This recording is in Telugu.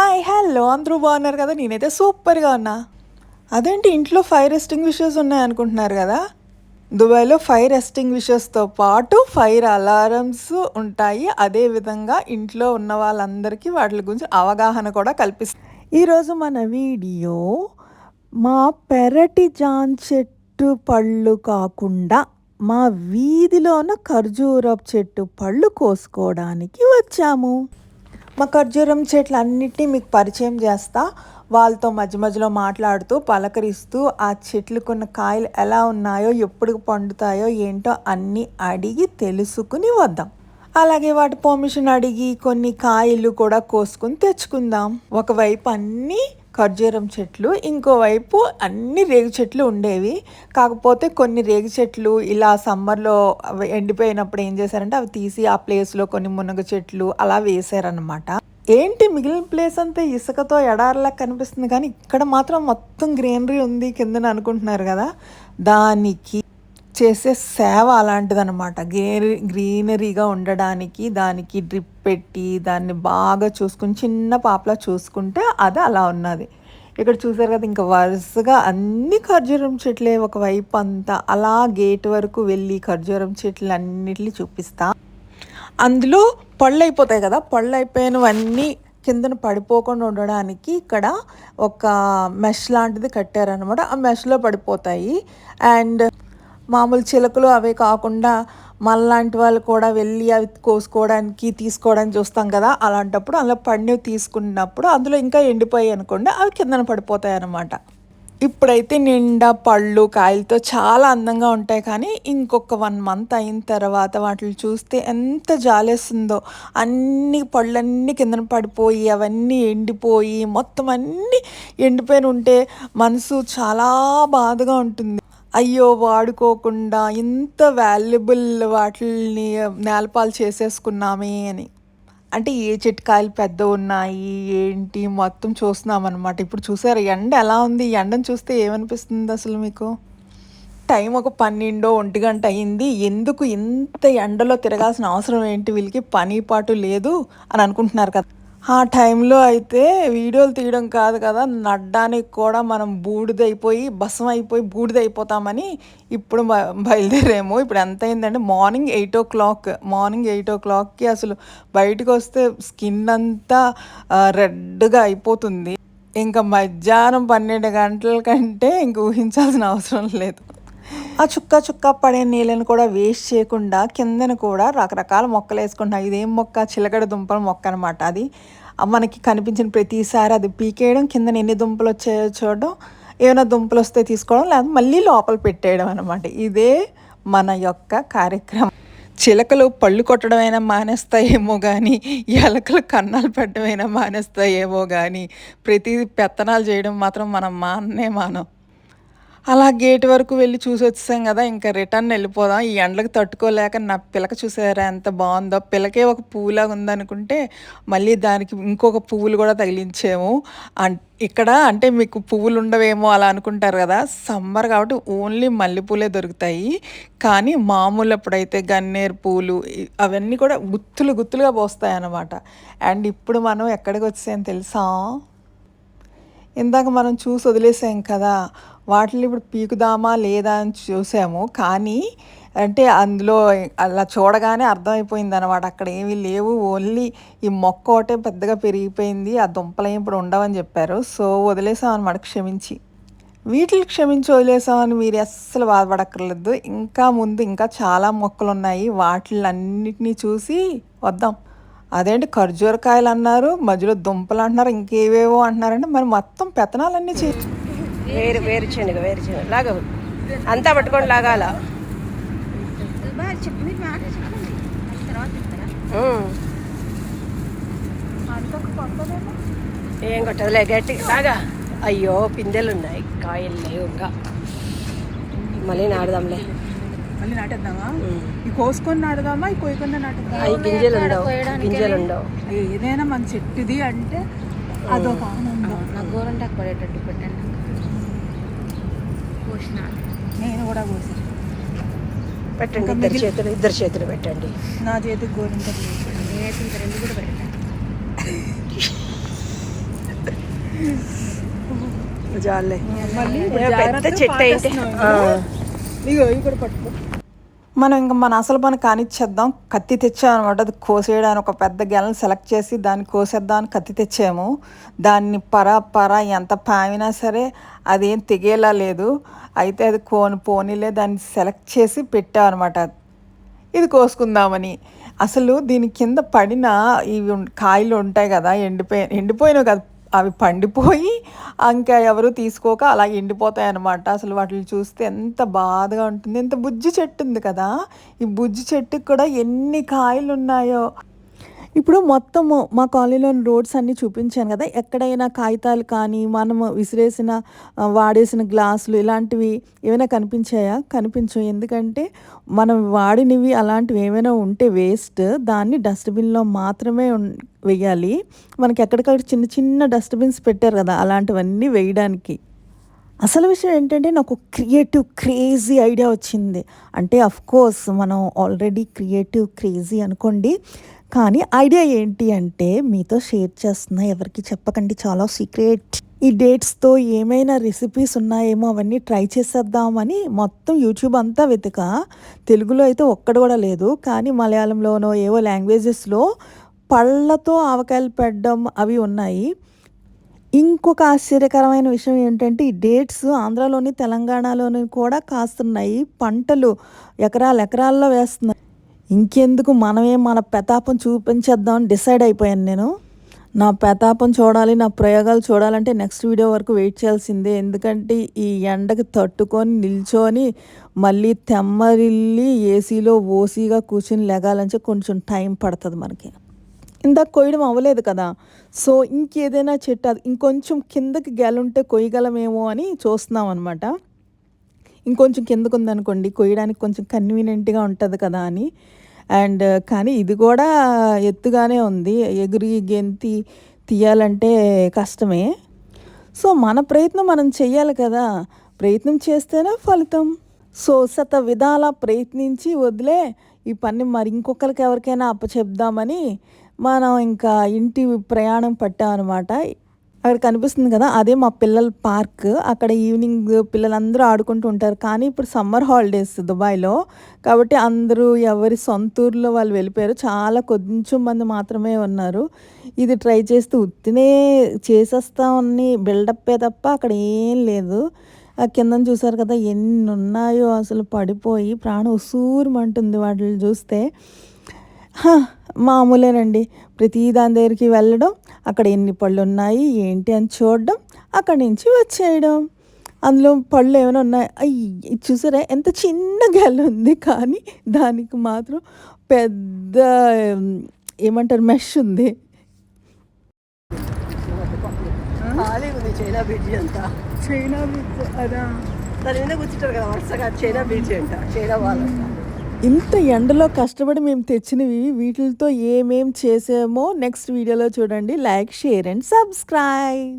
హాయ్ హలో అందరూ బాగున్నారు కదా? నేనైతే సూపర్గా ఉన్నా. అదేంటి ఇంట్లో ఫైర్ ఎస్టింగ్విషర్స్ విషయస్ ఉన్నాయనుకుంటున్నారు కదా? దుబాయ్లో ఫైర్ ఎస్టింగ్విషర్స్తో పాటు ఫైర్ అలారమ్స్ ఉంటాయి. అదేవిధంగా ఇంట్లో ఉన్న వాళ్ళందరికీ వాటి గురించి అవగాహన కూడా కల్పిస్తుంది ఈరోజు మన వీడియో మా పెరటి జాన్ చెట్టు పళ్ళు కాకుండా మా వీధిలోన ఖర్జూరపు చెట్టు పళ్ళు కోసుకోవడానికి వచ్చాము. మా ఖర్జూరం చెట్లు అన్నిటినీ మీకు పరిచయం చేస్తా. వాళ్ళతో మధ్య మధ్యలో మాట్లాడుతూ పలకరిస్తూ ఆ చెట్లకున్న కాయలు ఎలా ఉన్నాయో ఎప్పుడు పండుతాయో ఏంటో అన్నీ అడిగి తెలుసుకుని వద్దాం. అలాగే వాటి పర్మిషన్ అడిగి కొన్ని కాయలు కూడా కోసుకుని తెచ్చుకుందాం. ఒకవైపు అన్నీ ఖర్జూరం చెట్లు ఇంకోవైపు అన్ని రేగు చెట్లు ఉండేవి. కాకపోతే కొన్ని రేగు చెట్లు ఇలా సమ్మర్లో అవి ఎండిపోయినప్పుడు ఏం చేశారంటే అవి తీసి ఆ ప్లేస్లో కొన్ని మునగ చెట్లు అలా వేసారనమాట ఏంటి మిగిలిన ప్లేస్ అంతా ఇసుకతో ఎడారిలా కనిపిస్తుంది? కానీ ఇక్కడ మాత్రం మొత్తం గ్రీనరీ ఉంది కిందన అనుకుంటున్నారు కదా. దానికి చేసే సేవ అలాంటిదన్నమాట. గ్రీనరీ గ్రీనరీగా ఉండడానికి దానికి డ్రిప్ పెట్టి దాన్ని బాగా చూసుకుని చిన్న పాపలా చూసుకుంటే అది అలా ఉన్నది. ఇక్కడ చూసారు కదా ఇంకా వరుసగా అన్ని ఖర్జూరం చెట్లే ఒకవైపు అంతా. అలా గేట్ వరకు వెళ్ళి ఖర్జూరం చెట్లు అన్నిటిని చూపిస్తా. అందులో పళ్ళు అయిపోతాయి కదా పళ్ళు అయిపోయినవన్నీ కిందన పడిపోకుండా ఉండడానికి ఇక్కడ ఒక మెష్ లాంటిది కట్టారనమాట ఆ మెష్లో పడిపోతాయి. అండ్ మామూలు చిలకలు అవే కాకుండా మళ్ళాంటి వాళ్ళు కూడా వెళ్ళి అవి కోసుకోవడానికి తీసుకోవడానికి చూస్తాం కదా. అలాంటప్పుడు అలా పడినవి తీసుకున్నప్పుడు అందులో ఇంకా ఎండిపోయాయి అనుకోండి అవి కిందన పడిపోతాయి అన్నమాట ఇప్పుడైతే నిండా పళ్ళు కాయలతో చాలా అందంగా ఉంటాయి కానీ ఇంకొక వన్ మంత్ అయిన తర్వాత వాటిని చూస్తే ఎంత జాలేస్తుందో. అన్ని పళ్ళన్నీ కిందన పడిపోయి అవన్నీ ఎండిపోయి మొత్తం అన్నీ ఎండిపోయిన ఉంటే మనసు చాలా బాధగా ఉంటుంది. అయ్యో వాడుకోకుండా ఇంత వాల్యుబుల్ వాటిని నేలపాలు చేసేసుకున్నామే అని. అంటే ఏ చెట్టుకాయలు పెద్ద ఉన్నాయి ఏంటి మొత్తం చూస్తున్నాం అనమాట ఇప్పుడు చూసారు ఎండ ఎలా ఉంది? ఈ ఎండను చూస్తే ఏమనిపిస్తుంది అసలు మీకు? టైం ఒక పన్నెండో ఒంటి గంట అయింది. ఎందుకు ఇంత ఎండలో తిరగాల్సిన అవసరం ఏంటి? వీళ్ళకి పని పాటు లేదు అని అనుకుంటున్నారు కదా. ఆ టైంలో అయితే వీడియోలు తీయడం కాదు కదా నడ్డానికి కూడా మనం బూడిదైపోయి బసం అయిపోయి బూడిదైపోతామని ఇప్పుడు బయలుదేరేము బయలుదేరాము. ఇప్పుడు ఎంత అయిందంటే morning eight o'clock morning eight ఓ క్లాక్కి అసలు బయటకు వస్తే స్కిన్ అంతా రెడ్గా అయిపోతుంది. ఇంకా మధ్యాహ్నం పన్నెండు గంటల కంటే ఇంక ఊహించాల్సిన అవసరం లేదు. ఆ చుక్క చుక్క పడే నీళ్ళని కూడా వేస్ట్ చేయకుండా కిందన కూడా రకరకాల మొక్కలు వేసుకుంటున్నాం ఇదేం మొక్క? చిలకడ దుంపల మొక్క అనమాట అది. మనకి కనిపించిన ప్రతిసారి అది పీకేయడం కిందన ఎన్ని దుంపలు వచ్చాయో చూడడం ఏమైనా దుంపలు వస్తే తీసుకోవడం లేదా మళ్ళీ లోపల పెట్టేయడం అనమాట ఇదే మన యొక్క కార్యక్రమం. చిలకలు పళ్ళు కొట్టడమైనా మానేస్తాయేమో కానీ ఎలకలు కన్నాలు పెట్టడమైనా మానేస్తాయేమో కానీ ప్రతి పెత్తనాలు చేయడం మాత్రం మనం మాన్నే మానం అలా గేట్ వరకు వెళ్ళి చూసి వచ్చేసాం కదా ఇంకా రిటర్న్ వెళ్ళిపోదాం. ఈ ఎండలకు తట్టుకోలేక నా పిలక చూసారా ఎంత బాగుందో. పిలకే ఒక పువ్వులాగా ఉందనుకుంటే మళ్ళీ దానికి ఇంకొక పువ్వులు కూడా తగిలించాము. అన్ ఇక్కడ అంటే మీకు పువ్వులు ఉండవేమో అలా అనుకుంటారు కదా సమ్మర్ కాబట్టి ఓన్లీ మల్లెపూలే దొరుకుతాయి. కానీ మామూలు అప్పుడైతే గన్నేరు పూలు అవన్నీ కూడా గుత్తులు గుత్తులుగా పోస్తాయి అన్నమాట అండ్ ఇప్పుడు మనం ఎక్కడికి వచ్చాయని తెలుసా? ఇందాక మనం చూసి వదిలేసాం కదా వాటిని ఇప్పుడు పీకుదామా లేదా అని చూసాము. కానీ అంటే అందులో అలా చూడగానే అర్థమైపోయింది అనమాట అక్కడ ఏమీ లేవు. ఓన్లీ ఈ మొక్క ఒకటే పెద్దగా పెరిగిపోయింది. ఆ దుంపలు ఇప్పుడు ఉండవని చెప్పారు. సో వదిలేసాం అనమాట క్షమించి. వీటిని క్షమించి వదిలేసామని మీరు అస్సలు బాధపడక్కర్లేదు. ఇంకా ముందు ఇంకా చాలా మొక్కలు ఉన్నాయి వాటిలన్నిటినీ చూసి వద్దాం. అదేంటి ఖర్జూరకాయలు అన్నారు మధ్యలో దుంపలు అంటున్నారు ఇంకేవేవో అంటున్నారంటే మరి మొత్తం పెత్తనాలన్నీ చే వేరు వేరు శనగ వేరు శనగ లాగా అంతా పట్టుకొని లాగాల. ఏం కొట్టదులే గట్టి లాగా. అయ్యో పిందెలు ఉన్నాయి కాయలు లేవు ఇంకా మళ్ళీ నాడదాంలే. మళ్ళీ నాటేద్దామా. ఈ కోసుకొని నాటుదామా? ఈ కోయకుండా నాటుదామా? గింజలు ఉండవు గింజలు ఉండవు ఏదైనా మన చెట్టుది అంటే అదొక ఆనందం. నా గోరంటాకు పడేటట్టు పెట్టండి పోసిన నేను కూడా కోసాను. పెట్టండి ఇద్దరు చేతులు ఇద్దరు చేతులు పెట్టండి. నా చేతికి గోరింట నేనైతే ఇంకా రెండు కూడా పెట్టండి. జాలే. పెద్ద చెట్టు అయితే. ఆ. మనం ఇంకా మన అసలు పని కానిచ్చేద్దాం కత్తి తెచ్చాం అనమాట అది కోసేయడానికి ఒక పెద్ద గెలను సెలెక్ట్ చేసి దాన్ని కోసేద్దాం అని కత్తి తెచ్చాము. దాన్ని పర పర ఎంత పామినా సరే అదేం తెగేలా లేదు. అయితే అది కోని పోనీలే దాన్ని సెలెక్ట్ చేసి పెట్టామన్నమాట ఇది కోసుకుందామని. అసలు దీని కింద పడిన ఇవి కాయలు ఉంటాయి కదా ఎండిపోయి ఎండిపోయినవి కదా అవి పండిపోయి ఇంకా ఎవరు తీసుకోక అలా ఎండిపోతాయి అనమాట అసలు వాటిని చూస్తే ఎంత బాధగా ఉంటుంది. ఎంత బుజ్జి చెట్టు ఉంది కదా. ఈ బుజ్జి చెట్టుకి కూడా ఎన్ని కాయలు ఉన్నాయో ఇప్పుడు మొత్తము మా కాలనీలోని రోడ్స్ అన్నీ చూపించాను కదా. ఎక్కడైనా కాగితాలు కానీ మనము విసిరేసిన వాడేసిన గ్లాసులు ఇలాంటివి ఏమైనా కనిపించాయా? కనిపించవు ఎందుకంటే మనం వాడినవి అలాంటివి ఏమైనా ఉంటే వేస్ట్. దాన్ని డస్ట్బిన్లో మాత్రమే ఉన్- వేయాలి. మనకి ఎక్కడికక్కడ చిన్న చిన్న డస్ట్బిన్స్ పెట్టారు కదా అలాంటివన్నీ వేయడానికి. అసలు విషయం ఏంటంటే నాకు క్రియేటివ్ క్రేజీ ఐడియా వచ్చింది. అంటే అఫ్ కోర్స్ మనం ఆల్రెడీ క్రియేటివ్ క్రేజీ అనుకోండి. కానీ ఐడియా ఏంటి అంటే మీతో షేర్ చేస్తున్నా ఎవరికి చెప్పకండి. చాలా సీక్రెట్ ఈ డేట్స్తో ఏమైనా రెసిపీస్ ఉన్నాయేమో అవన్నీ ట్రై చేసేద్దామని మొత్తం యూట్యూబ్ అంతా వెతుక. తెలుగులో అయితే ఒక్కడు కూడా లేదు. కానీ మలయాళంలోనో ఏవో లాంగ్వేజెస్లో పళ్ళతో ఆవకాయలు పెట్టడం అవి ఉన్నాయి. ఇంకొక ఆశ్చర్యకరమైన విషయం ఏంటంటే ఈ డేట్స్ ఆంధ్రాలోని తెలంగాణలోని కూడా కాస్తున్నాయి. పంటలు ఎకరాలు ఎకరాల్లో వేస్తున్నాయి ఇంకెందుకు మనమే మన ప్రతాపం చూపించేద్దామని డిసైడ్ అయిపోయాను నేను. నా ప్రతాపం చూడాలి నా ప్రయోగాలు చూడాలంటే నెక్స్ట్ వీడియో వరకు వెయిట్ చేయాల్సిందే. ఎందుకంటే ఈ ఎండకు తట్టుకొని నిల్చొని మళ్ళీ తెమ్మరిల్లి ఏసీలో ఓసీగా కూర్చుని లెగాలంటే కొంచెం టైం పడుతుంది మనకి. ఇందాక కొయ్యడం అవ్వలేదు కదా. సో ఇంకేదైనా చెట్టు అది ఇంకొంచెం కిందకి గెలుంటే కొయ్యగలమేమో అని చూస్తున్నాం అనమాట ఇంకొంచెం కిందకు ఉందనుకోండి కొయ్యడానికి కొంచెం కన్వీనియంట్గా ఉంటుంది కదా అని. అండ్ కానీ ఇది కూడా ఎత్తుగానే ఉంది. ఎగురి గెంతి తీయాలంటే కష్టమే. సో మన ప్రయత్నం మనం చెయ్యాలి కదా. ప్రయత్నం చేస్తేనే ఫలితం. సో శత విధాల ప్రయత్నించి వదిలే ఈ పని మరి ఇంకొకరికి ఎవరికైనా అప్పచెప్దామని మనం ఇంకా ఇంటి ప్రయాణం పట్టామన్నమాట. అక్కడ కనిపిస్తుంది కదా అదే మా పిల్లల పార్క్. అక్కడ ఈవినింగ్ పిల్లలందరూ ఆడుకుంటూ ఉంటారు. కానీ ఇప్పుడు సమ్మర్ హాలిడేస్ దుబాయ్లో. కాబట్టి అందరూ ఎవరి సొంత ఊర్లో వాళ్ళు వెళ్ళిపోయారు చాలా కొంచెం మంది మాత్రమే ఉన్నారు. ఇది ట్రై చేస్తూ ఉత్తినే చేసేస్తామని బిల్డప్పే తప్ప అక్కడ ఏం లేదు. కింద చూసారు కదా ఎన్ని ఉన్నాయో అసలు పడిపోయి ప్రాణం ఉసూరుమంటుంది వాటిని చూస్తే. మామూలేనండి. ప్రతి దాని దగ్గరికి వెళ్ళడం అక్కడ ఎన్ని పళ్ళు ఉన్నాయి ఏంటి అని చూడడం అక్కడి నుంచి వచ్చేయడం. అందులో పళ్ళు ఏమైనా ఉన్నాయి? అయ్యి చూసారా? ఎంత చిన్న గెల ఉంది. కానీ దానికి మాత్రం పెద్ద ఏమంటారు మెష్ ఉంది. ఖాళీగా ఉంది చైనా బ్రిడ్జి అంతా చైనా అదా? దాని మీద కూర్చుంటారు కదా వరుసగా చైనా బ్రిడ్జి అంట. చైనా వాళ్ళంట. ఇంత ఎండలో కష్టపడి మేము తెచ్చినవి వీటితో ఏమేం చేసామో నెక్స్ట్ వీడియోలో చూడండి. Like share and subscribe